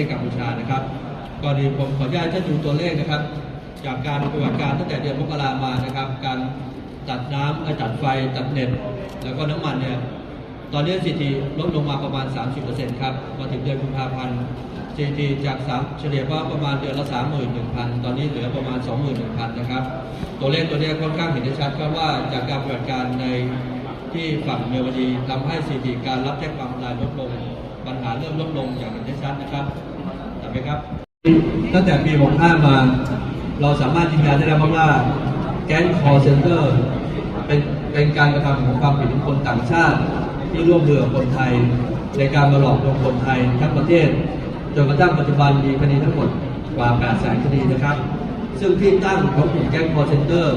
ที่กัมพูชานะครับก่อนอื่นผมขออนุญาตจะดูตัวเลขนะครับ จากการปฏิบัติการตั้งแต่เดือนมกรามานะครับ การตัดน้ำเอ่อตัดไฟตัดเน็ต แล้วก็น้ำมันเนี่ยตอนนี้สถิติลดลงมาประมาณ 30%ครับมาถึงเดือนกุมภาพันธ์สถิติจาก3เฉลี่ยว่าประมาณเดือนละ 31,000 ตอนนี้เหลือประมาณ 21,000 นะครับ ตัวเลขตัวนี้ค่อนข้างเห็นได้ชัดครับว่าจากการปฏิบัติการในที่ฝั่งเมียวดีทำให้สถิติการรับแจ้งความรายลดลง ปัญหาเริ่มลดลงอย่างเห็นได้ชัดนะครับ นะครับ ตั้งแต่ปี 65 มา เราสามารถยืนยันได้แล้วว่า แก๊งคอร์เซนเตอร์เป็นเป็นการกระทำของความผิดของคนต่างชาติ ที่ร่วมมือคนไทย ในการมาหลอกลวงคนไทยทั้งประเทศจนกระทั่งปัจจุบันมีคดีทั้งหมดกว่า 8 แสนคดีนะครับ ซึ่งที่ตั้งของกลุ่มแก๊งคอร์เซนเตอร์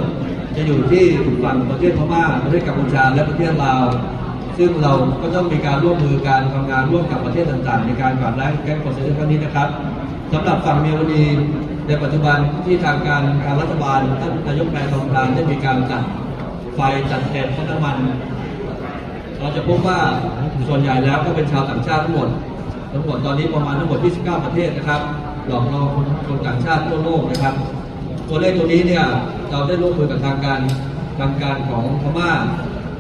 จะอยู่ที่ฝั่งประเทศพม่าประเทศกัมพูชาและประเทศลาว ซึ่งเราก็ต้องมีการร่วมมือการทำงานร่วมกับประเทศต่างๆ ในการปราบล้างแก๊งคอร์เซนเตอร์ครั้งนี้นะครับสำหรับฝั่งเมียวดีในปัจจุบันที่ทางการทางรัฐบาลท่านนายกแพทองทานได้มีการตัดไฟตัดเศษน้ำมัน เราจะพบว่าส่วนใหญ่แล้วก็เป็นชาวต่างชาติทั้งหมด ทั้งหมดตอนนี้ประมาณทั้งหมด 29 ประเทศนะครับ หลอกล่อคนต่างชาติทั่วโลกนะครับตัวเลขตัวนี้เนี่ยเราได้ร่วมมือกับทางการทางการของพม่า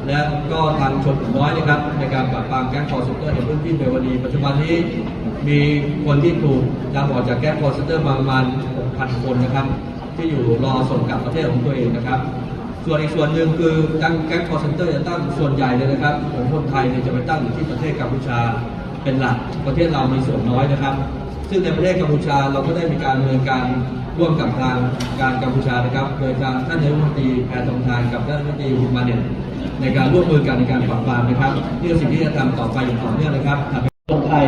และก็ทางชนกลุ่มน้อยนะครับในการปราบปรามแก๊งคอร์เซนเตอร์ในพื้นที่เบวดี ปัจจุบันนี้มีคนที่ถูกนำออกจากแก๊งคอร์เซนเตอร์ประมาณ 6,000 คนนะครับ ที่อยู่รอส่งกลับประเทศของตัวเองนะครับ ส่วนอีกส่วนหนึ่งคือตั้งแก๊งคอร์เซนเตอร์จะตั้งส่วนใหญ่เลยนะครับของคนไทยเนี่ยจะไปตั้งอยู่ที่ประเทศกัมพูชาเป็นหลักประเทศเรามีส่วนน้อยนะครับ ซึ่งในประเทศกัมพูชาเราก็ได้มีการดำเนินการร่วมกับทางการกัมพูชานะครับ โดยทางท่านนายกรัฐมนตรีแพทองทานกับท่านรัฐมนตรีอุมาเนตในการร่วมมือกันในการปราบปรามนะครับนี่คือสิ่งที่จะทำต่อไปอย่างต่อเนื่องนะครับคนไทย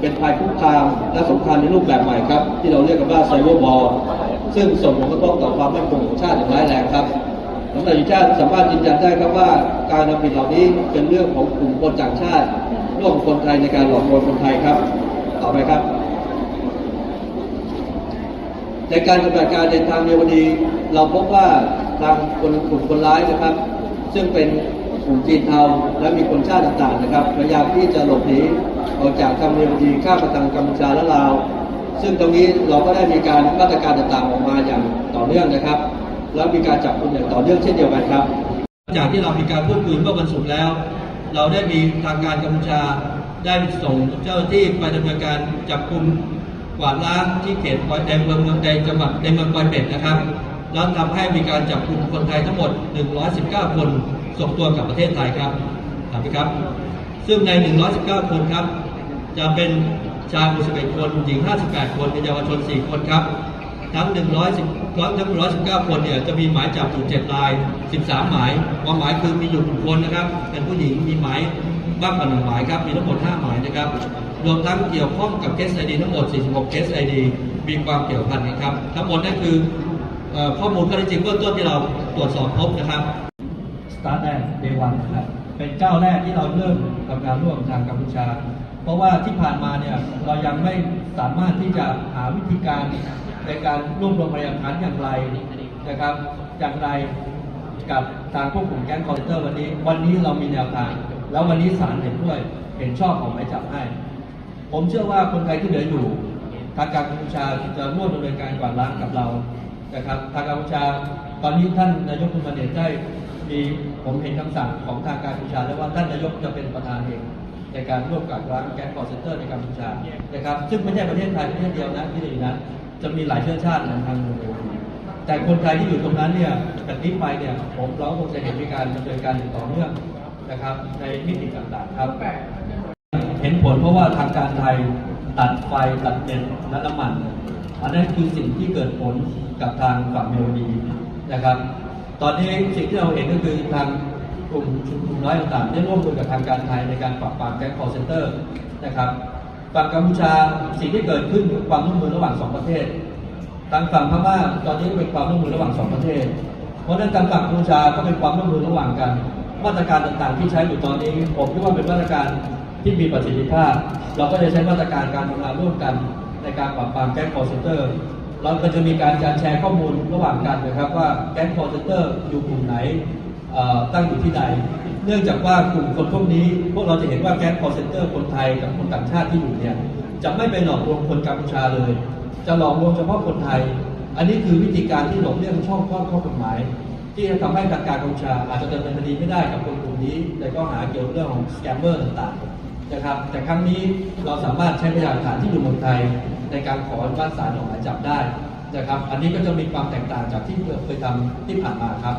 เป็นภัยคุกคามและสงครามในรูปแบบใหม่ครับ ที่เราเรียกกันว่าไซเบอร์บอลซึ่งส่งผลกระทบต่อความมั่นคงของชาติอย่างร้ายแรงครับสำนักงานชาติสามารถยืนยันได้ครับว่าการทำผิดเหล่านี้เป็นเรื่องของกลุ่มคนต่างชาติ ร่วมคนไทยในการหลอกลวงคนไทยครับ ต่อไปครับ ในการปฏิบัติการในทางเมียวดี เราพบว่าทางคนกลุ่มคนร้ายนะครับ ซึ่งเป็นกลุ่มจีนเทาและมีคนชาติต่างๆนะครับพยายามที่จะหลบหนีออกจากทางเมียวดีข้ามมาทางกัมพูชาและลาว ซึ่งตรงนี้เราก็ได้มีการมาตรการต่างๆออกมาอย่างต่อเนื่องนะครับ แล้วมีการจับกลุ่มอย่างต่อเนื่องเช่นเดียวกันครับจากที่เรามีการพูดคุยเมื่อวันศุกร์แล้ว เราได้มีทางการกัมพูชาได้ส่งเจ้าหน้าที่ไปดำเนินการจับกลุ่ม กวาดล้างที่เขตปอยแดงเมืองเมืองแดงจังหวัดในเมืองปอยเป็ดนะครับแล้วทำให้มีการจับกลุ่มคนไทยทั้งหมด 119 คนส่งตัวกลับประเทศไทยครับถามไปครับ ซึ่งใน 119 คนครับ จะเป็นชาย61คน หญิง 58 คนเป็นเยาวชน 4 คนครับ ทั้ง 110ทั้ง 119 คนเนี่ยจะมีหมายจับอยู่7ราย 13 หมายความหมายคือมีอยู่หนึ่งคนนะครับ เป็นผู้หญิงมีหมายบ้างกว่าหนึ่งหมายครับ มีทั้งหมด 5 หมายนะครับรวมทั้งเกี่ยวข้องกับเคสไอดีทั้งหมด 46 เคสไอดีมีความเกี่ยวพันกันครับ ทั้งหมดนั่นคืออข้อมูลข้อเท็จจริงเบื้องต้นที่เราตรวจสอบพบนะครับสตาร์ทแรกเดวันนะครับเป็นเจ้าแรกที่เราเริ่มทำงานร่วมทางกัมพูชา เพราะว่าที่ผ่านมาเนี่ยเรายังไม่สามารถที่จะหาวิธีการในการรวบรวมพยานหลักฐานอย่างไรนะครับอย่างไรกับทางพวกกลุ่มแก๊งคอร์เตอร์วันนี้ วันนี้เรามีแนวทาง แล้ววันนี้ศาลเห็นด้วยเห็นชอบของหมายจับให้ ผมเชื่อว่าคนไทยที่เหลืออยู่ ทางการกัมพูชาจะร่วมดำเนินการกวาดล้างกับเรานะครับทางกัมพูชาตอนนี้ท่านนายกคุณมาเดชได้มีผมเห็นคำสั่งของทางการกัมพูชาแล้วว่าท่านนายกจะเป็นประธานเองในการร่วมกับร้านแก๊งคอร์เซนเตอร์ในกัมพูชานะครับซึ่งไม่ใช่ประเทศไทยประเทศเดียวนะที่อยู่นะจะมีหลายเชื้อชาติในทางเมืองแต่คนไทยที่อยู่ตรงนั้นเนี่ยจากนี้ไปเนี่ยผมเราคงจะเห็นมีการดำเนินการต่อเนื่องนะครับในมิติต่างๆครับ ผลเพราะว่าทางการไทยตัดไฟตัดเน็ตและน้ำมัน อันนั้นคือสิ่งที่เกิดผลกับทางฝั่งเมลดีนะครับ ตอนนี้สิ่งที่เราเห็นก็คือทางกลุ่มชุมนุมน้อยต่างๆได้ร่วมมือกับทางการไทยในการปราบปรามแก๊งคอร์เซนเตอร์นะครับฝั่งกัมพูชาสิ่งที่เกิดขึ้นคือความร่วมมือระหว่างสองประเทศ ทางฝั่งพม่าตอนนี้เป็นความร่วมมือระหว่างสองประเทศ เพราะฉะนั้นทางฝั่งกัมพูชาก็เป็นความร่วมมือระหว่างกัน มาตรการต่างๆ ที่ใช้อยู่ตอนนี้ ผมคิดว่าเป็นมาตรการที่มีประสิทธิภาพ เราก็จะใช้มาตรการการทำงานร่วมกันในการปราบปรามแก๊งคอร์เซนเตอร์เราก็จะมีการแชร์ข้อมูลระหว่างกันนะครับว่าแก๊งคอร์เซนเตอร์อยู่กลุ่มไหนตั้งอยู่ที่ใด เนื่องจากว่ากลุ่มคนพวกนี้ พวกเราจะเห็นว่าแก๊งคอร์เซนเตอร์คนไทยกับคนต่างชาติที่อยู่เนี่ยจะไม่ไปหลอกลวงคนกัมพูชาเลย จะหลอกลวงเฉพาะคนไทย อันนี้คือวิธีการที่หลบเลี่ยงช่องข้อข้อกฎหมาย ที่จะทำให้ทางการกัมพชาอาจจะดำเนินคดีไม่ได้กับคนกลุ่มนี้ในข้อหาเกี่ยวกับเรื่องของสแกมเมอร์ต่างๆนะครับแต่ครั้งนี้เราสามารถใช้พยานหลักฐานที่อยู่เมืองไทย ในการขออนุมัติศาลออกหมายจับได้นะครับ อันนี้ก็จะมีความแตกต่างจากที่เคยทำที่ผ่านมาครับ